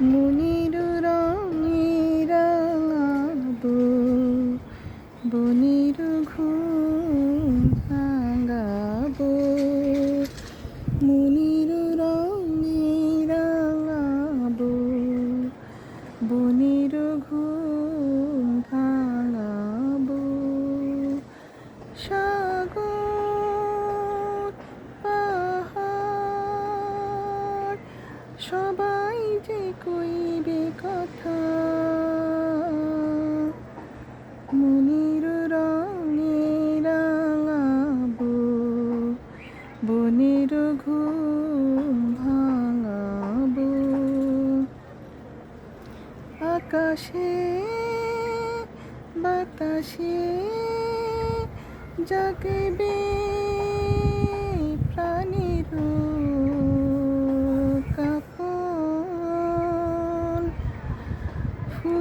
মনির রঙে রাঙাবো বনির ঘুম ভাঙাবো। মনির রঙে রাঙাবো বনির ঘুম ভাঙাবো। সাগর সবাই যে কইবে কথা মনির রঙে রাঙাবো বনের ঘুম ভাঙাবো। আকাশে বাতাসে জাগবে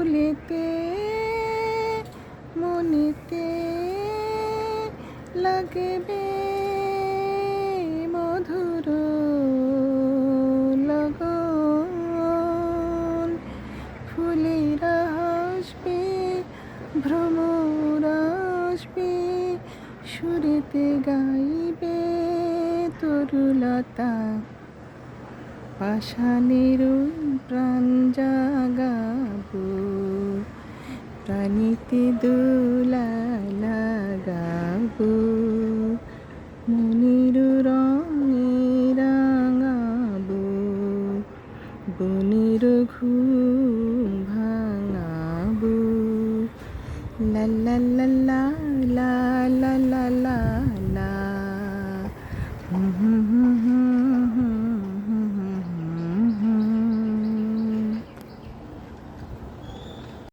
ফুলেতে মনেতে লাগবে মধুর লগন। ফুলেরা হাসবে ভ্রমর আসবে, সুরেতে গাইবে তরুলতা। পাষাণের প্রাণ জাগাবো প্রাণীতে দোলা লাগাবো মনির রঙে রাঙাবো, বনির ঘুম ভাঙাবো। লা লা লা লা লা লা হুম হুম।